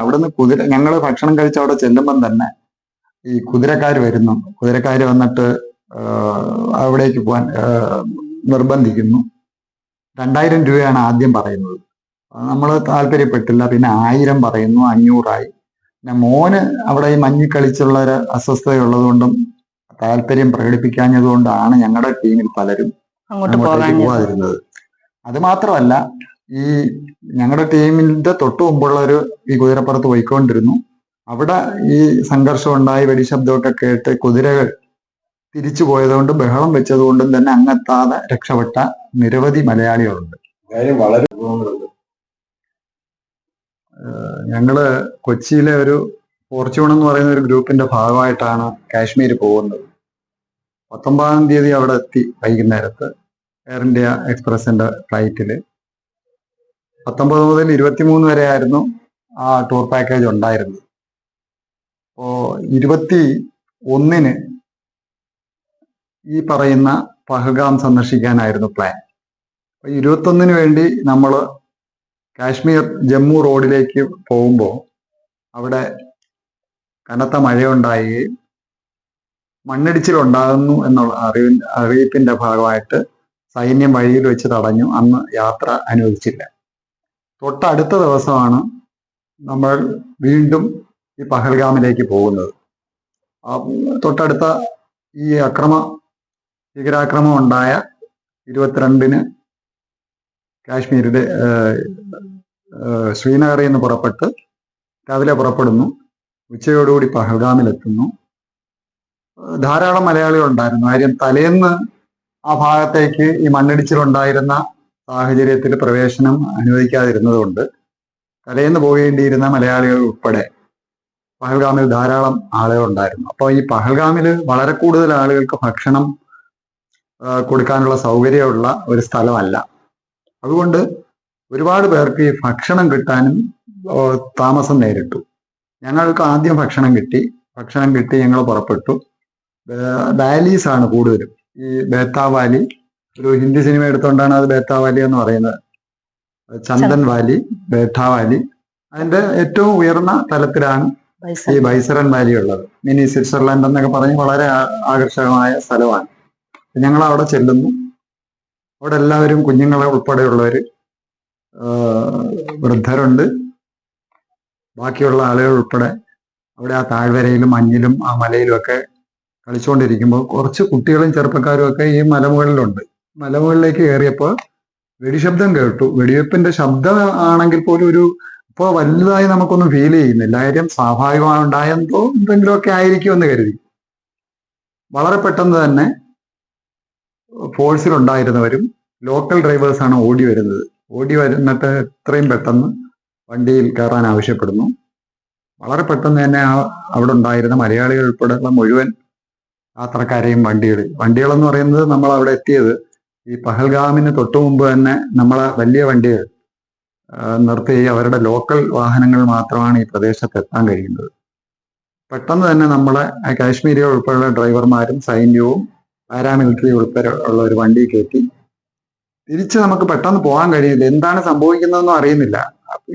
അവിടുന്ന് കുതിര ഞങ്ങൾ ഭക്ഷണം കഴിച്ച് അവിടെ ചെല്ലുമ്പം തന്നെ ഈ കുതിരക്കാർ വരുന്നു. കുതിരക്കാർ വന്നിട്ട് അവിടേക്ക് പോകാൻ നിർബന്ധിക്കുന്നു. രണ്ടായിരം രൂപയാണ് ആദ്യം പറയുന്നത്. നമ്മൾ താല്പര്യപ്പെട്ടില്ല. പിന്നെ ആയിരം പറയുന്നു അഞ്ഞൂറായി. പിന്നെ മോന് അവിടെ ഈ മഞ്ഞ് കളിച്ചുള്ള ഒരു അസ്വസ്ഥതയുള്ളത് കൊണ്ടും താല്പര്യം പ്രകടിപ്പിക്കാഞ്ഞതുകൊണ്ടാണ് ഞങ്ങളുടെ ടീമിൽ പലരും അങ്ങോട്ട് പോകാതിരുന്നത് അത് മാത്രമല്ല ഈ ഞങ്ങളുടെ ടീമിന്റെ തൊട്ടു മുമ്പുള്ള ഒരു ഈ കുതിരപ്പുറത്ത് പോയിക്കൊണ്ടിരുന്നു. അവിടെ ഈ സംഘർഷം ഉണ്ടായി വെടിശബ്ദമൊക്കെ കേട്ട് കുതിരകൾ തിരിച്ചു പോയതുകൊണ്ടും ബഹളം വെച്ചതുകൊണ്ടും തന്നെ അങ്ങെത്താതെ രക്ഷപ്പെട്ട നിരവധി മലയാളികളുണ്ട്. വളരെ ഞങ്ങൾ കൊച്ചിയിലെ ഒരു ഫോർച്യൂൺ എന്ന് പറയുന്ന ഒരു ഗ്രൂപ്പിന്റെ ഭാഗമായിട്ടാണ് കാശ്മീർ പോകുന്നത്. പത്തൊമ്പതാം തീയതി അവിടെ എത്തി വൈകുന്നേരത്ത് എയർ ഇന്ത്യ എക്സ്പ്രസിന്റെ ഫ്ലൈറ്റിൽ. പത്തൊമ്പത് മുതൽ ഇരുപത്തിമൂന്ന് വരെ ആയിരുന്നു ആ ടൂർ പാക്കേജ് ഉണ്ടായിരുന്നത്. അപ്പോ ഇരുപത്തി ഒന്നിന് ഈ പറയുന്ന പഹൽഗാം സന്ദർശിക്കാനായിരുന്നു പ്ലാൻ അപ്പൊ ഇരുപത്തൊന്നിന് വേണ്ടി നമ്മൾ കാശ്മീർ ജമ്മു റോഡിലേക്ക് പോകുമ്പോൾ അവിടെ കനത്ത മഴയുണ്ടായി മണ്ണിടിച്ചിലുണ്ടാകുന്നു എന്നുള്ള അറിവി അറിയിപ്പിന്റെ ഭാഗമായിട്ട് സൈന്യം വഴിയിൽ വെച്ച് തടഞ്ഞു. അന്ന് യാത്ര അനുവദിച്ചില്ല. തൊട്ടടുത്ത ദിവസമാണ് നമ്മൾ വീണ്ടും ഈ പഹൽഗാമിലേക്ക് പോകുന്നത്. തൊട്ടടുത്ത ഈ അക്രമ ഭീകരാക്രമം ഉണ്ടായ ഇരുപത്തിരണ്ടിന് കാശ്മീരിലെ ശ്രീനഗറിൽ നിന്ന് പുറപ്പെട്ട് രാവിലെ പുറപ്പെടുന്നു. ഉച്ചയോടുകൂടി പഹൽഗാമിലെത്തുന്നു. ധാരാളം മലയാളികൾ ഉണ്ടായിരുന്നു. കാര്യം തലേന്ന് ആ ഭാഗത്തേക്ക് ഈ മണ്ണിടിച്ചിലുണ്ടായിരുന്ന സാഹചര്യത്തിൽ പ്രവേശനം അനുവദിക്കാതിരുന്നതുകൊണ്ട് കലയെന്ന് പോകേണ്ടിയിരുന്ന മലയാളികൾ ഉൾപ്പെടെ പഹൽഗാമിൽ ധാരാളം ആളുകൾ ഉണ്ടായിരുന്നു. അപ്പോൾ ഈ പഹൽഗാമിൽ വളരെ കൂടുതൽ ആളുകൾക്ക് ഭക്ഷണം കൊടുക്കാനുള്ള സൗകര്യമുള്ള ഒരു സ്ഥലമല്ല. അതുകൊണ്ട് ഒരുപാട് പേർക്ക് ഈ ഭക്ഷണം കിട്ടാനും താമസം നേരിട്ടു. ഞങ്ങൾക്ക് ആദ്യം ഭക്ഷണം കിട്ടി. ഭക്ഷണം കിട്ടി ഞങ്ങൾ പുറപ്പെട്ടു. വാലീസ് ആണ് കൂടുതലും. ഈ ബേത്താ വാലി ഒരു ഹിന്ദി സിനിമ എടുത്തുകൊണ്ടാണ് അത് ബേത്താ വാലി എന്ന് പറയുന്നത്. ചന്ദൻ വാലി ബേഠാ വാലി അതിന്റെ ഏറ്റവും ഉയർന്ന തലത്തിലാണ് ഈ ബൈസറൻ. വാലി ഉള്ളത് മിനി സ്വിറ്റ്സർലാൻഡ് എന്നൊക്കെ പറഞ്ഞ് വളരെ ആകർഷകമായ സ്ഥലമാണ്. ഞങ്ങൾ അവിടെ ചെല്ലുന്നു. അവിടെ എല്ലാവരും കുഞ്ഞുങ്ങളെ ഉൾപ്പെടെയുള്ളവർ വൃദ്ധരുണ്ട്. ബാക്കിയുള്ള ആളുകൾ ഉൾപ്പെടെ അവിടെ ആ താഴ്വരയിലും മഞ്ഞിലും ആ മലയിലും ഒക്കെ കളിച്ചുകൊണ്ടിരിക്കുമ്പോൾ കുറച്ച് കുട്ടികളും ചെറുപ്പക്കാരും ഒക്കെ ഈ മലമുകളിലുണ്ട്. മലമുകളിലേക്ക് കയറിയപ്പോൾ വെടിശബ്ദം കേട്ടു. വെടിവെപ്പിന്റെ ശബ്ദം ആണെങ്കിൽ പോലും ഒരു ഇപ്പോൾ വലുതായി നമുക്കൊന്നും ഫീൽ ചെയ്യുന്നില്ല. കാര്യം സ്വാഭാവികമായി ഉണ്ടായെന്തോ എന്തെങ്കിലുമൊക്കെ ആയിരിക്കുമെന്ന് കരുതി. വളരെ പെട്ടെന്ന് തന്നെ ഫോഴ്സിലുണ്ടായിരുന്നവരും ലോക്കൽ ഡ്രൈവേഴ്സാണ് ഓടി വരുന്നത്. ഓടി വരുന്നിട്ട് എത്രയും പെട്ടെന്ന് വണ്ടിയിൽ കയറാൻ ആവശ്യപ്പെടുന്നു. വളരെ പെട്ടെന്ന് തന്നെ അവിടെ ഉണ്ടായിരുന്ന മലയാളികൾ ഉൾപ്പെടെയുള്ള മുഴുവൻ യാത്രക്കാരെയും വണ്ടികൾ വണ്ടികളെന്ന് പറയുന്നത് നമ്മൾ അവിടെ എത്തിയത് ഈ പഹൽഗാമിന് തൊട്ടു മുമ്പ് തന്നെ നമ്മളെ വലിയ വണ്ടികൾ നിർത്തി അവരുടെ ലോക്കൽ വാഹനങ്ങൾ മാത്രമാണ് ഈ പ്രദേശത്ത് എത്താൻ കഴിയുന്നത്. പെട്ടെന്ന് തന്നെ നമ്മളെ കാശ്മീരി ഉൾപ്പെടെയുള്ള ഡ്രൈവർമാരും സൈന്യവും പാരാമിലിറ്ററി ഉൾപ്പെടെ ഉള്ള ഒരു വണ്ടി കയറ്റി. തിരിച്ച് നമുക്ക് പെട്ടെന്ന് പോകാൻ കഴിയില്ല എന്താണ് സംഭവിക്കുന്നതെന്നും അറിയുന്നില്ല.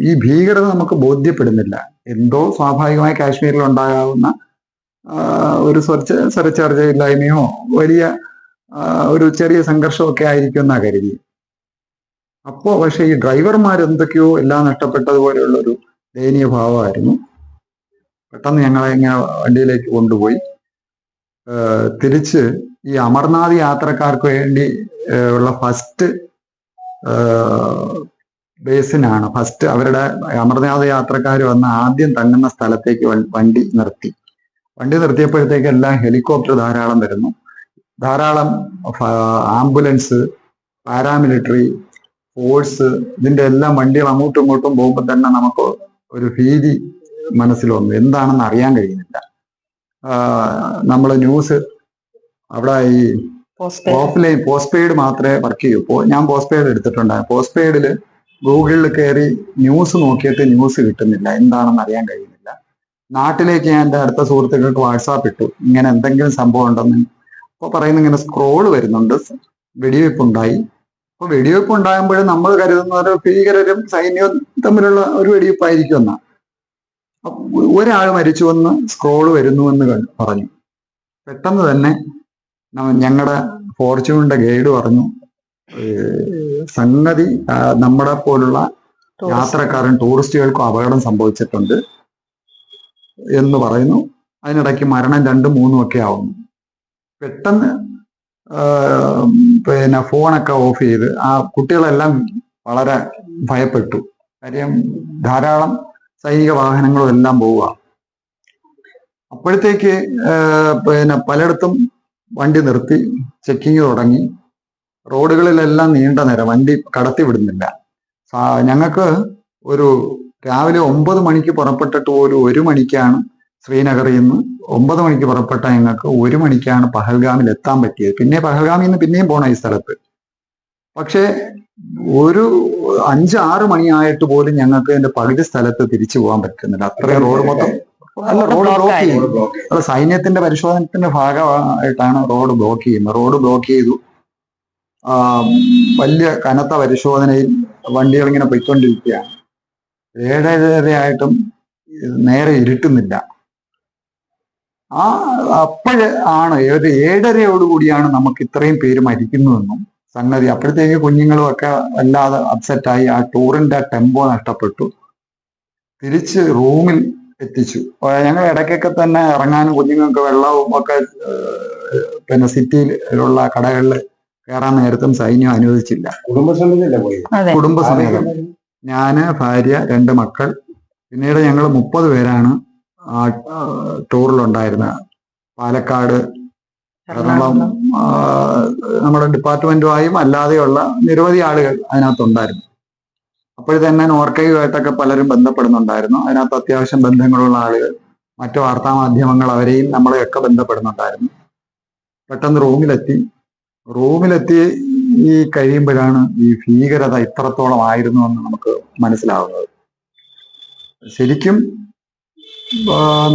ഈ ഭീകരത നമുക്ക് ബോധ്യപ്പെടുന്നില്ല. എന്തോ സ്വാഭാവികമായി കാശ്മീരിൽ ഉണ്ടാകാവുന്ന ഒരു സ്വരച്ച സ്വരച്ചേർച്ചയില്ലായ്മയോ വലിയ ഒരു ചെറിയ സംഘർഷമൊക്കെ ആയിരിക്കും എന്നാ കരുതി. അപ്പോ പക്ഷെ ഈ ഡ്രൈവർമാർ എന്തൊക്കെയോ എല്ലാം നഷ്ടപ്പെട്ടതുപോലെയുള്ള ഒരു ദയനീയ ഭാവമായിരുന്നു. പെട്ടെന്ന് ഞങ്ങളെ ഇങ്ങനെ വണ്ടിയിലേക്ക് കൊണ്ടുപോയി. തിരിച്ച് ഈ അമർനാഥ് യാത്രക്കാർക്ക് വേണ്ടി ഉള്ള ഫസ്റ്റ് ബേസിനാണ്. ഫസ്റ്റ് അവരുടെ അമർനാഥ് യാത്രക്കാർ വന്ന് ആദ്യം തങ്ങുന്ന സ്ഥലത്തേക്ക് വണ്ടി നിർത്തി. വണ്ടി നിർത്തിയപ്പോഴത്തേക്ക് എല്ലാം ഹെലികോപ്റ്റർ ധാരാളം വരുന്നു. ധാരാളം ആംബുലൻസ് പാരാമിലിറ്ററി ഫോഴ്സ് ഇതിന്റെ എല്ലാം വണ്ടികൾ അങ്ങോട്ടും ഇങ്ങോട്ടും പോകുമ്പോൾ തന്നെ നമുക്ക് ഒരു ഭീതി മനസ്സിൽ വന്നു. എന്താണെന്ന് അറിയാൻ കഴിയുന്നില്ല. നമ്മൾ ന്യൂസ് അവിടെ ഈ ഓഫ്ലൈൻ ഓഫ് പോസ്റ്റ് പെയ്ഡ് മാത്രമേ വർക്ക് ചെയ്യൂ. ഞാൻ പോസ്റ്റ് പെയ്ഡ് എടുത്തിട്ടുണ്ടായിരുന്നു. പോസ്റ്റ് പെയ്ഡിൽ ഗൂഗിളിൽ കയറി ന്യൂസ് നോക്കിയിട്ട് ന്യൂസ് കിട്ടുന്നില്ല. എന്താണെന്ന് അറിയാൻ കഴിയുന്നില്ല. നാട്ടിലേക്ക് ഞാൻ എന്റെ അടുത്ത സുഹൃത്തുക്കൾക്ക് വാട്സാപ്പ് ഇട്ടു. ഇങ്ങനെ എന്തെങ്കിലും സംഭവം ഉണ്ടെന്ന് അപ്പോൾ പറയുന്ന ഇങ്ങനെ സ്ക്രോൾ വരുന്നുണ്ട്. വെടിവെപ്പ് ഉണ്ടായി. അപ്പൊ വെടിവെപ്പ് ഉണ്ടാകുമ്പോൾ നമ്മൾ കരുതുന്ന ഒരു ഭീകരരും സൈന്യവും തമ്മിലുള്ള ഒരു വെടിവെപ്പായിരിക്കും എന്നാ. അപ്പൊ ഒരാൾ മരിച്ചുവെന്ന് സ്ക്രോൾ വരുന്നുവെന്ന് എന്ന് പറഞ്ഞു. പെട്ടെന്ന് തന്നെ ഞങ്ങളുടെ ഫോർച്യൂണിന്റെ ഗൈഡ് പറഞ്ഞു "ഏഹ്, സംഗതി നമ്മുടെ പോലുള്ള യാത്രക്കാരൻ ടൂറിസ്റ്റുകൾക്കും അപകടം സംഭവിച്ചിട്ടുണ്ട് എന്ന് പറയുന്നു. അതിനിടയ്ക്ക് മരണം രണ്ടും മൂന്നും ഒക്കെ ആവുന്നു. പെട്ടെന്ന് പിന്നെ ഫോണൊക്കെ ഓഫ് ചെയ്ത് ആ കുട്ടികളെല്ലാം വളരെ ഭയപ്പെട്ടു. കാര്യം ധാരാളം സൈനിക വാഹനങ്ങളും എല്ലാം പോവുക. അപ്പോഴത്തേക്ക് പിന്നെ പലയിടത്തും വണ്ടി നിർത്തി ചെക്കിങ് തുടങ്ങി. റോഡുകളിലെല്ലാം നീണ്ട നേരം വണ്ടി കടത്തിവിടുന്നില്ല ഞങ്ങൾക്ക് ഒരു രാവിലെ ഒമ്പത് മണിക്ക് പുറപ്പെട്ടിട്ട് ഒരു ഒരു മണിക്കാണ് ശ്രീനഗറിൽ നിന്ന് ഒമ്പത് മണിക്ക് പുറപ്പെട്ട ഞങ്ങൾക്ക് ഒരു മണിക്കാണ് പഹൽഗാമിൽ എത്താൻ പറ്റിയത്. പിന്നെ പഹൽഗാമിൽ നിന്ന് പിന്നെയും പോണം ഈ സ്ഥലത്ത്. പക്ഷേ ഒരു അഞ്ച് ആറ് മണിയായിട്ട് പോലും ഞങ്ങൾക്ക് എന്റെ പകുതി സ്ഥലത്ത് തിരിച്ചു പോകാൻ പറ്റുന്നില്ല. അത്രയും റോഡ് മൊത്തം അല്ല റോഡ് ബ്ലോക്ക് ചെയ്യും അത് സൈന്യത്തിന്റെ പരിശോധനത്തിന്റെ ഭാഗമായിട്ടാണ് റോഡ് ബ്ലോക്ക് ചെയ്യുന്നത്. റോഡ് ബ്ലോക്ക് ചെയ്തു. ആ, വലിയ കനത്ത പരിശോധനയിൽ വണ്ടികൾ ഇങ്ങനെ പൊയ്ക്കൊണ്ടിരിക്കുകയാണ് ഏഴരയായിട്ടും നേരെ ഇരുട്ടുന്നില്ല. ആ അപ്പോഴ് ആണ് ഒരു ഏഴരയോടുകൂടിയാണ് നമുക്ക് ഇത്രയും പേര് മരിക്കുന്നതെന്നും സംഗതി. അപ്പോഴത്തേക്ക് കുഞ്ഞുങ്ങളും ഒക്കെ വല്ലാതെ അപ്സെറ്റായി ആ ടൂറിന്റെ ടെമ്പോ നഷ്ടപ്പെട്ടു. തിരിച്ച് റൂമിൽ എത്തിച്ചു. ഞങ്ങൾ ഇടയ്ക്കൊക്കെ തന്നെ ഇറങ്ങാനും കുഞ്ഞുങ്ങൾക്ക് വെള്ളവും ഒക്കെ പിന്നെ സിറ്റിയിലുള്ള കടകളിൽ കയറാൻ നേരത്തും സൈന്യം അനുവദിച്ചില്ല. കുടുംബസമേതം. കുടുംബസമേതം ഞാൻ ഭാര്യ രണ്ട് മക്കൾ. പിന്നീട് ഞങ്ങൾ മുപ്പത് പേരാണ് ആ ടൂറിലുണ്ടായിരുന്ന പാലക്കാട് എറണാകുളം. നമ്മുടെ ഡിപ്പാർട്ട്മെന്റുമായും അല്ലാതെയുള്ള നിരവധി ആളുകൾ അതിനകത്തുണ്ടായിരുന്നു. അപ്പോഴത്തന്നെ നോർക്കയുമായിട്ടൊക്കെ പലരും ബന്ധപ്പെടുന്നുണ്ടായിരുന്നു. അതിനകത്ത് അത്യാവശ്യം ബന്ധങ്ങളുള്ള ആളുകൾ മറ്റു വാർത്താ മാധ്യമങ്ങൾ അവരെയും നമ്മളെയൊക്കെ ബന്ധപ്പെടുന്നുണ്ടായിരുന്നു. പെട്ടെന്ന് റൂമിലെത്തി. റൂമിലെത്തി ഈ കഴിയുമ്പോഴാണ് ഈ ഭീകരത ഇത്രത്തോളം ആയിരുന്നു എന്ന് നമുക്ക് മനസ്സിലാവുന്നത്. ശരിക്കും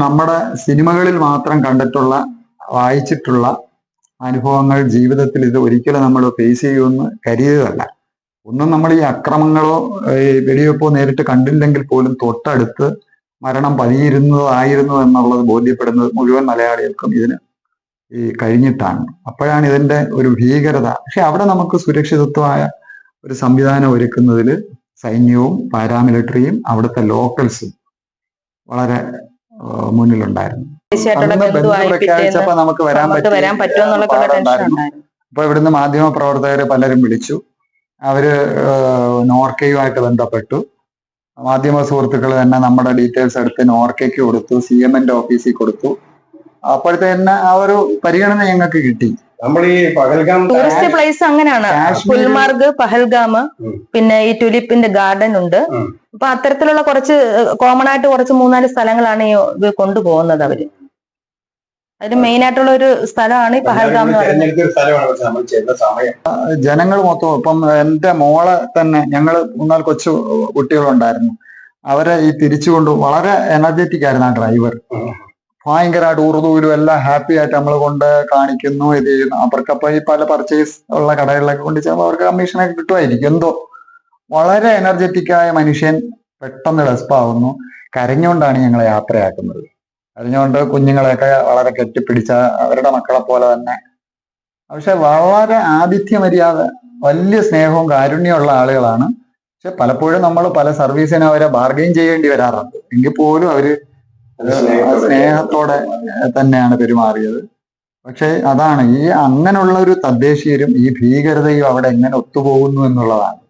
നമ്മുടെ സിനിമകളിൽ മാത്രം കണ്ടിട്ടുള്ള വായിച്ചിട്ടുള്ള അനുഭവങ്ങൾ ജീവിതത്തിൽ ഇത് ഒരിക്കലും നമ്മൾ ഫേസ് ചെയ്യുമെന്ന് കരുതിയതല്ല. ഒന്നും നമ്മൾ ഈ അക്രമങ്ങളോ വെടിവെപ്പോ നേരിട്ട് കണ്ടില്ലെങ്കിൽ പോലും തൊട്ടടുത്ത് മരണം പതിയിരുന്നതായിരുന്നു എന്നുള്ളത് ബോധ്യപ്പെടുന്നത് മുഴുവൻ മലയാളികൾക്കും ഇതിന് ഈ കഴിഞ്ഞിട്ടാണ്. അപ്പോഴാണ് ഇതിന്റെ ഒരു ഭീകരത. പക്ഷെ അവിടെ നമുക്ക് സുരക്ഷിതത്വമായ ഒരു സംവിധാനം ഒരുക്കുന്നതിൽ സൈന്യവും പാരാമിലിറ്ററിയും അവിടുത്തെ ലോക്കൽസും വളരെ മുന്നിലുണ്ടായിരുന്നു. പ്രഖ്യാപിച്ചപ്പോ നമുക്ക് വരാൻ പറ്റും പറ്റുമോ എന്നുള്ള ടെൻഷൻ ഉണ്ടായിരുന്നു. അപ്പൊ ഇവിടുന്ന് മാധ്യമ പ്രവർത്തകര് പലരും വിളിച്ചു. അവർ നോർക്കയുമായിട്ട് ബന്ധപ്പെട്ടു. മാധ്യമ സുഹൃത്തുക്കൾ തന്നെ നമ്മുടെ ഡീറ്റെയിൽസ് എടുത്ത് നോർക്കയ്ക്ക് കൊടുത്തു സി എമ്മിന്റെ ഓഫീസിൽ കൊടുത്തു. അപ്പോഴത്തെ തന്നെ ആ ഒരു പരിഗണന ഞങ്ങൾക്ക് കിട്ടി. നമ്മൾ ഈ പഹൽഗാം ടൂറിസ്റ്റ് പ്ലേസ് അങ്ങനെയാണ്. പുൽമാർഗ് ഗുൽമാർഗ് പഹൽഗാം പിന്നെ ഈ ടുലിപ്പിന്റെ ഗാർഡൻ ഉണ്ട്. അപ്പൊ അത്തരത്തിലുള്ള കുറച്ച് കോമൺ ആയിട്ട് കുറച്ച് മൂന്നാൽ സ്ഥലങ്ങളാണ് ഈ ഇത് കൊണ്ടുപോകുന്നത് അവർ. അതിൽ മെയിൻ ആയിട്ടുള്ള ഒരു സ്ഥലമാണ് ഈ പഹൽഗാം എന്ന് പറയുന്നത്. ജനങ്ങൾ മൊത്തം ഇപ്പം എന്റെ മോളെ തന്നെ ഞങ്ങൾ മൂന്നാൽ കൊച്ചു കുട്ടികളുണ്ടായിരുന്നു. അവരെ ഈ തിരിച്ചുകൊണ്ട് വളരെ എനർജറ്റിക് ആയിരുന്നു ആ ഡ്രൈവർ. ഭയങ്കരമായിട്ട് ഉറുദുവിലും എല്ലാം ഹാപ്പി ആയിട്ട് നമ്മൾ കൊണ്ട് കാണിക്കുന്നു ഇത് ചെയ്യുന്നു. അവർക്കപ്പൊ ഈ പല പർച്ചേസ് ഉള്ള കടകളിലൊക്കെ കൊണ്ട് ചെല്ലുമ്പോൾ അവർക്ക് കമ്മീഷനൊക്കെ കിട്ടുമായിരിക്കും. എന്തോ വളരെ എനർജറ്റിക് ആയ മനുഷ്യൻ പെട്ടെന്ന് ഡെസ്പാവുന്നു കരഞ്ഞുകൊണ്ടാണ് ഞങ്ങളെ യാത്രയാക്കുന്നത്. കരഞ്ഞുകൊണ്ട് കുഞ്ഞുങ്ങളെയൊക്കെ വളരെ കെട്ടിപ്പിടിച്ച അവരുടെ മക്കളെ പോലെ തന്നെ. പക്ഷെ വളരെ ആതിഥ്യ മര്യാദ വലിയ സ്നേഹവും കാരുണ്യമുള്ള ആളുകളാണ്. പക്ഷെ പലപ്പോഴും നമ്മൾ പല സർവീസിനും അവരെ ബാർഗെയിൻ ചെയ്യേണ്ടി വരാറുണ്ട്. എങ്കിൽ പോലും അവർ സ്നേഹത്തോടെ തന്നെയാണ് പെരുമാറിയത്. പക്ഷെ അതാണ് ഈ അങ്ങനെയുള്ള ഒരു തദ്ദേശീയരും ഈ ഭീകരതയും അവിടെ എങ്ങനെ ഒത്തുപോകുന്നു എന്നുള്ളതാണ്.